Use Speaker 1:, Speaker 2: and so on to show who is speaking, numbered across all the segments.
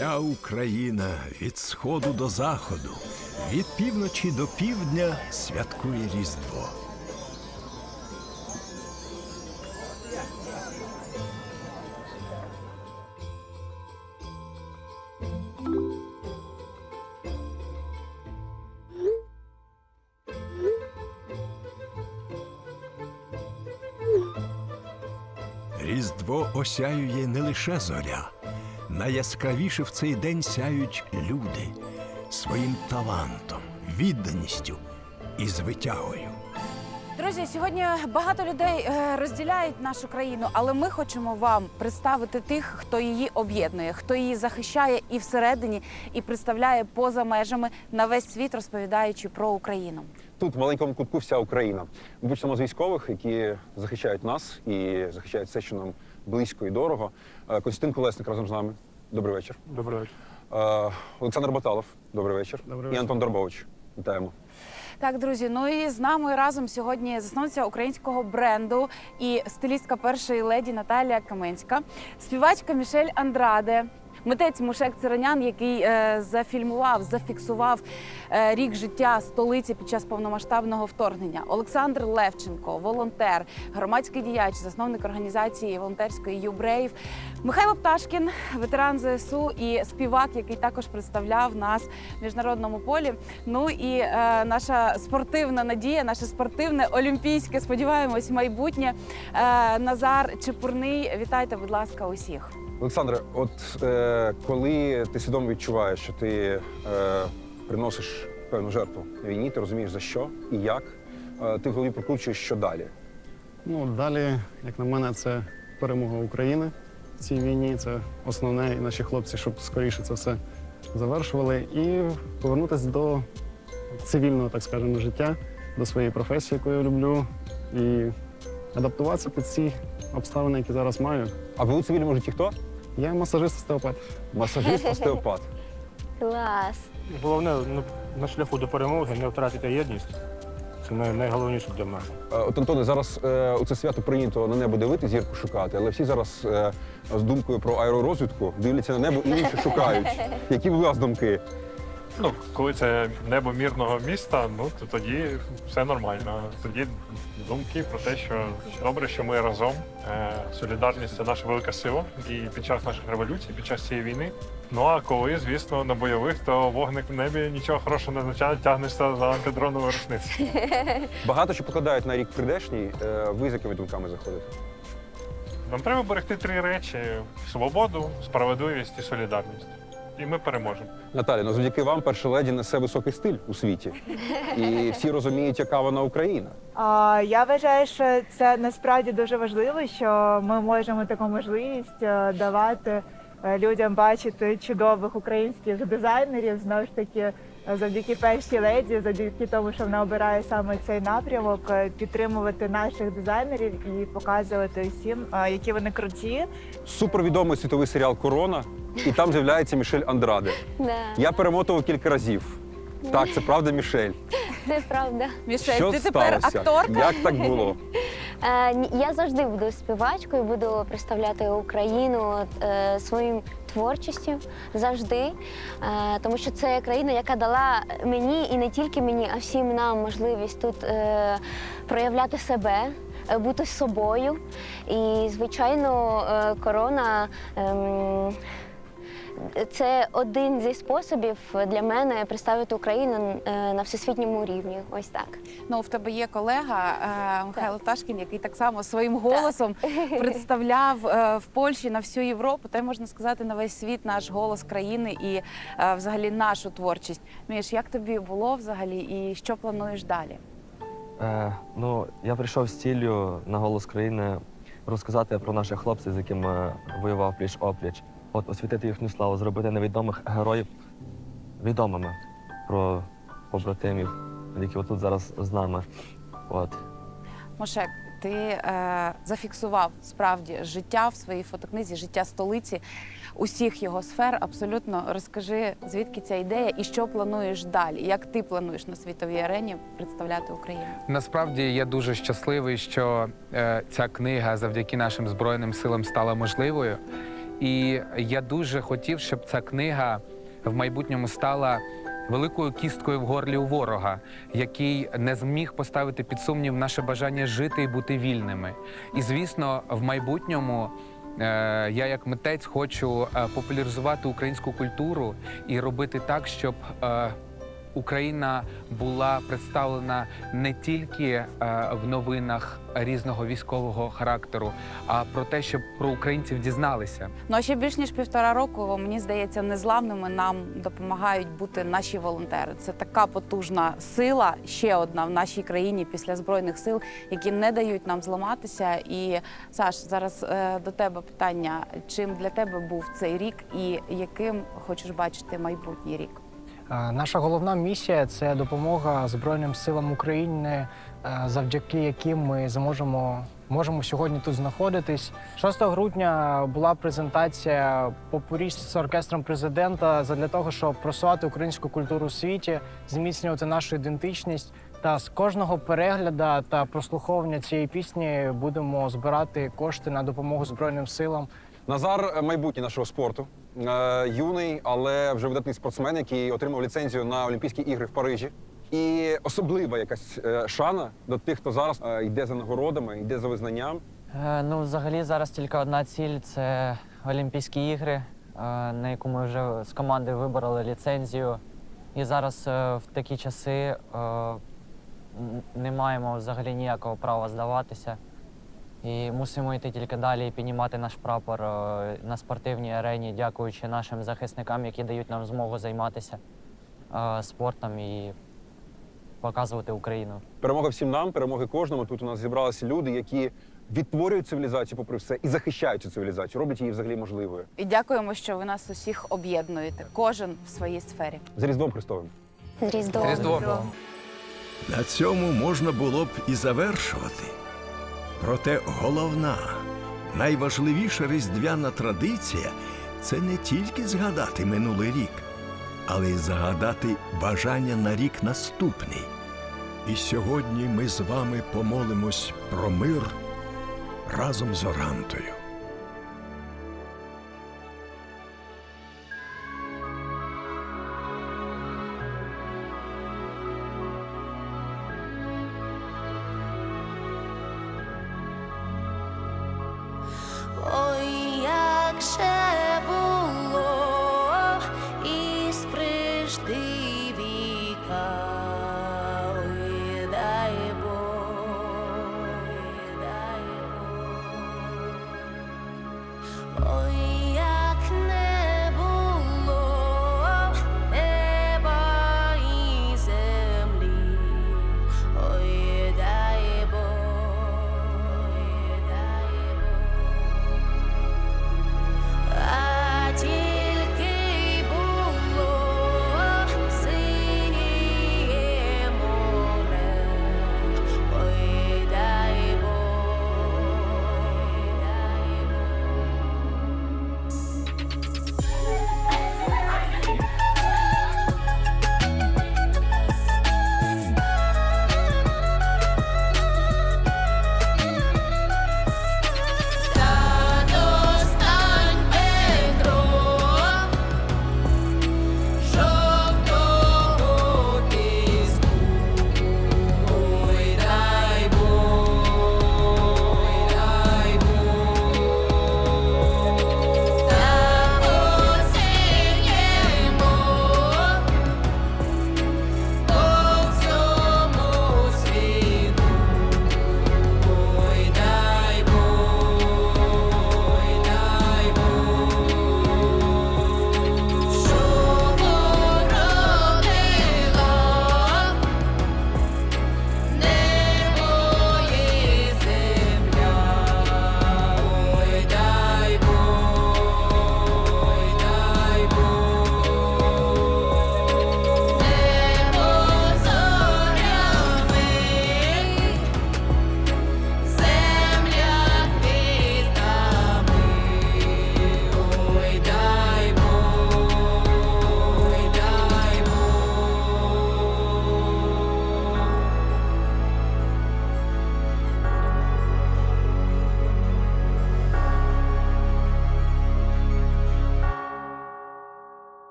Speaker 1: Вся Україна від сходу до заходу, від півночі до півдня святкує Різдво. Різдво осяює не лише зоря. Найяскравіше в цей день сяють люди своїм талантом, відданістю і звитягою.
Speaker 2: Друзі, сьогодні багато людей е, розділяють нашу країну, але ми хочемо вам представити тих, хто її об'єднує, хто її захищає і всередині, і представляє поза межами на весь світ, розповідаючи про Україну.
Speaker 3: Тут в маленькому кутку вся Україна. Ми почнемо з військових, які захищають нас і захищають все, що нам близько і дорого. Е, Костянтин Колесник разом з нами. Добрий вечір.
Speaker 4: Добрий вечір.
Speaker 3: Е, Олександр Баталов. Добрий вечір.
Speaker 4: Добрий
Speaker 3: І. Антон Дорбович. Вітаємо.
Speaker 2: Так, друзі, ну і з нами разом сьогодні засновниця українського бренду і стилістка першої леді Наталія Каменська, співачка Мішель Андраде. Митець Мушек Циронян, який е, зафільмував, зафіксував е, рік життя столиці під час повномасштабного вторгнення. Олександр Левченко, волонтер, громадський діяч, засновник організації волонтерської Юбреїв. Михайло Пташкін, ветеран ЗСУ і співак, який також представляв нас в міжнародному полі. Ну і е, наша спортивна надія, наше спортивне олімпійське, сподіваємось, майбутнє. Е, Назар Чепурний. Вітайте, будь ласка, усіх.
Speaker 3: Олександре, от е, коли ти свідомо відчуваєш, що ти е, приносиш певну жертву війні, ти розумієш за що і як, е, ти в голові прокручуєш, що далі.
Speaker 4: Ну, далі, як на мене, це перемога України в цій війні. Це основне, і наші хлопці, щоб скоріше це все завершували, і повернутися до цивільного, так скажемо, життя, до своєї професії, яку я люблю, і адаптуватися під ці обставини, які зараз маю.
Speaker 3: А ви у цивільному житті хто?
Speaker 4: Я масажист остеопат.
Speaker 3: Масажист, остеопат.
Speaker 5: Клас.
Speaker 6: Головне ну, на шляху до перемоги не втратити єдність. Це най- найголовніше для мене.
Speaker 3: Е, От Антоне, зараз е, у це свято прийнято на небо дивити, зірку шукати, але всі зараз е, з думкою про аеророзвідку дивляться на небо і інші шукають. Які у вас думки?
Speaker 7: Ну, коли це небо мирного міста, ну то тоді все нормально. Тоді думки про те, що добре, що ми разом. Е, Солідарність це наша велика сила і під час наших революцій, під час цієї війни. Ну а коли, звісно, на бойових, то вогник в небі нічого хорошого не означає, тягнешся за антидроновою рушницею.
Speaker 3: Багато що покладають на рік прийдешній. Е, Ви з якими думками заходите?
Speaker 7: Нам треба берегти три речі: свободу, справедливість і солідарність. І ми переможемо.
Speaker 3: Наталя, ну завдяки вам перша леді несе високий стиль у світі. І всі розуміють, яка вона Україна.
Speaker 8: А, Я вважаю, що це насправді дуже важливо, що ми можемо таку можливість е, давати е, людям бачити чудових українських дизайнерів. Знову ж таки, е, завдяки першій леді, завдяки тому, що вона обирає саме цей напрямок, е, підтримувати наших дизайнерів і показувати всім, е, які вони круті.
Speaker 3: Супервідомий світовий серіал Корона, і там з'являється Мішель Андраде. Я перемотував кілька разів. Так, це правда, Мішель.
Speaker 5: Це правда.
Speaker 2: Мішель,
Speaker 3: Що
Speaker 2: ти тепер
Speaker 3: сталося?
Speaker 2: акторка?
Speaker 3: Як так було?
Speaker 5: Е, ні, я завжди буду співачкою, буду представляти Україну е, своїм творчістю завжди. Е, тому що це країна, яка дала мені і не тільки мені, а всім нам можливість тут е, проявляти себе. е, Бути собою, і звичайно, е, корона ем, це один зі способів для мене представити Україну е, на всесвітньому рівні. Ось так.
Speaker 2: Ну, в тебе є колега е, Михайло Пташкін, який так само своїм голосом представляв е, в Польщі на всю Європу, та й можна сказати на весь світ наш голос країни і е, взагалі нашу творчість. Міш, як тобі було взагалі, і що плануєш далі?
Speaker 9: Е, ну, я прийшов з ціллю на голос країни розказати про наших хлопців, з якими воював пліч опліч. От освітити їхню славу, зробити невідомих героїв відомими про побратимів, які отут зараз з нами. От.
Speaker 2: Мошек, ти е, зафіксував справді життя в своїй фотокнизі, життя столиці, усіх його сфер. Абсолютно розкажи, звідки ця ідея і що плануєш далі? Як ти плануєш на світовій арені представляти Україну?
Speaker 10: Насправді я дуже щасливий, що е, ця книга завдяки нашим збройним силам стала можливою. І я дуже хотів, щоб ця книга в майбутньому стала великою кісткою в горлі у ворога, який не зміг поставити під сумнів наше бажання жити і бути вільними. І звісно, в майбутньому. е, Я як митець хочу е, популяризувати українську культуру і робити так, щоб е, Україна була представлена не тільки е, в новинах різного військового характеру, а про те, щоб про українців дізналися.
Speaker 2: Ну а ще більш ніж півтора року, мені здається, незламними нам допомагають бути наші волонтери. Це така потужна сила, ще одна в нашій країні після збройних сил, які не дають нам зламатися. І Саш, зараз е, до тебе питання: чим для тебе був цей рік, і яким хочеш бачити майбутній рік?
Speaker 11: Наша головна місія це допомога Збройним силам України, завдяки яким ми зможемо можемо сьогодні тут знаходитись. 6 грудня була презентація попурі з оркестром президента для того, щоб просувати українську культуру у світі, зміцнювати нашу ідентичність. Та з кожного перегляду та прослуховування цієї пісні будемо збирати кошти на допомогу Збройним силам.
Speaker 3: Назар майбутнє нашого спорту. Е, юний, але вже видатний спортсмен, який отримав ліцензію на Олімпійські ігри в Парижі. І особлива якась е, шана до тих, хто зараз е, йде за нагородами, йде за визнанням.
Speaker 12: Ну, взагалі, зараз тільки одна ціль це Олімпійські ігри, на яку ми вже з командою вибороли ліцензію. І зараз в такі часи не маємо взагалі ніякого права здаватися. І мусимо йти тільки далі і піднімати наш прапор е, на спортивній арені, дякуючи нашим захисникам, які дають нам змогу займатися е, спортом і показувати Україну.
Speaker 3: Перемога всім нам, перемоги кожному. Тут у нас зібралися люди, які відтворюють цивілізацію, попри все, і захищають цю цивілізацію, роблять її взагалі можливою.
Speaker 2: І дякуємо, що ви нас усіх об'єднуєте, кожен в своїй сфері.
Speaker 3: З Різдвом Христовим.
Speaker 5: З Різдвом.
Speaker 10: Різдво.
Speaker 1: На цьому можна було б і завершувати. Проте головна, найважливіша різдвяна традиція це не тільки згадати минулий рік, але й згадати бажання на рік наступний. І сьогодні ми з вами помолимось про мир разом з Орантою.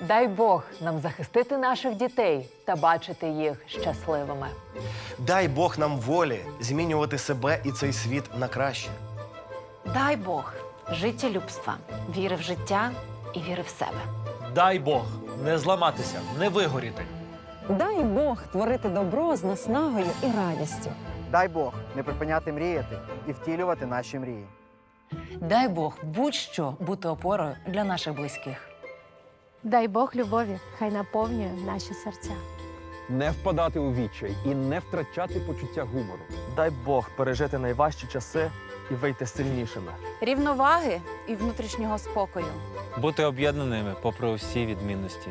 Speaker 13: Дай Бог нам захистити наших дітей та бачити їх щасливими.
Speaker 14: Дай Бог нам волі змінювати себе і цей світ на краще.
Speaker 13: Дай Бог життєлюбства, віри в життя і віри в себе.
Speaker 15: Дай Бог не зламатися, не вигоріти.
Speaker 16: Дай Бог творити добро з наснагою і радістю.
Speaker 17: Дай Бог не припиняти мріяти і втілювати наші мрії.
Speaker 13: Дай Бог будь-що бути опорою для наших близьких.
Speaker 18: Дай Бог любові, хай наповнює наші серця.
Speaker 3: Не впадати у відчай і не втрачати почуття гумору.
Speaker 9: Дай Бог пережити найважчі часи і вийти сильнішими.
Speaker 2: Рівноваги і внутрішнього спокою.
Speaker 15: Бути об'єднаними попри усі відмінності.